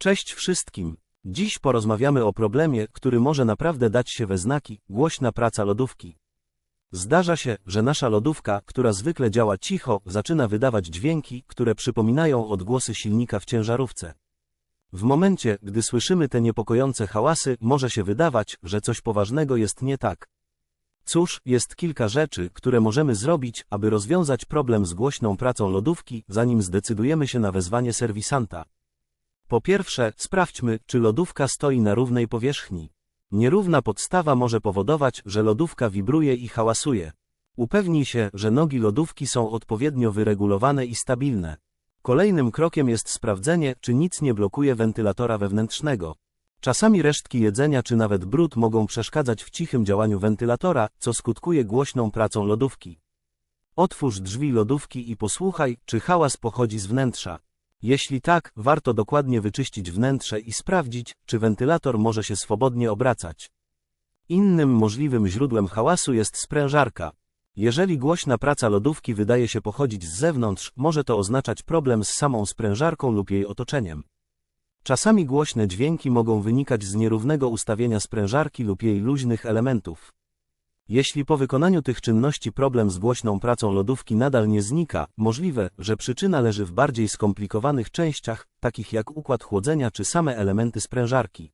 Cześć wszystkim. Dziś porozmawiamy o problemie, który może naprawdę dać się we znaki, głośna praca lodówki. Zdarza się, że nasza lodówka, która zwykle działa cicho, zaczyna wydawać dźwięki, które przypominają odgłosy silnika w ciężarówce. W momencie, gdy słyszymy te niepokojące hałasy, może się wydawać, że coś poważnego jest nie tak. Cóż, jest kilka rzeczy, które możemy zrobić, aby rozwiązać problem z głośną pracą lodówki, zanim zdecydujemy się na wezwanie serwisanta. Po pierwsze, sprawdźmy, czy lodówka stoi na równej powierzchni. Nierówna podstawa może powodować, że lodówka wibruje i hałasuje. Upewnij się, że nogi lodówki są odpowiednio wyregulowane i stabilne. Kolejnym krokiem jest sprawdzenie, czy nic nie blokuje wentylatora wewnętrznego. Czasami resztki jedzenia czy nawet brud mogą przeszkadzać w cichym działaniu wentylatora, co skutkuje głośną pracą lodówki. Otwórz drzwi lodówki i posłuchaj, czy hałas pochodzi z wnętrza. Jeśli tak, warto dokładnie wyczyścić wnętrze i sprawdzić, czy wentylator może się swobodnie obracać. Innym możliwym źródłem hałasu jest sprężarka. Jeżeli głośna praca lodówki wydaje się pochodzić z zewnątrz, może to oznaczać problem z samą sprężarką lub jej otoczeniem. Czasami głośne dźwięki mogą wynikać z nierównego ustawienia sprężarki lub jej luźnych elementów. Jeśli po wykonaniu tych czynności problem z głośną pracą lodówki nadal nie znika, możliwe, że przyczyna leży w bardziej skomplikowanych częściach, takich jak układ chłodzenia czy same elementy sprężarki.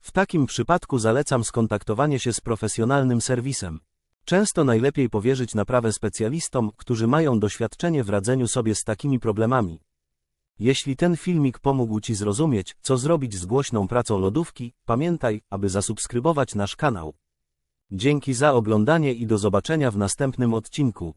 W takim przypadku zalecam skontaktowanie się z profesjonalnym serwisem. Często najlepiej powierzyć naprawę specjalistom, którzy mają doświadczenie w radzeniu sobie z takimi problemami. Jeśli ten filmik pomógł Ci zrozumieć, co zrobić z głośną pracą lodówki, pamiętaj, aby zasubskrybować nasz kanał. Dzięki za oglądanie i do zobaczenia w następnym odcinku.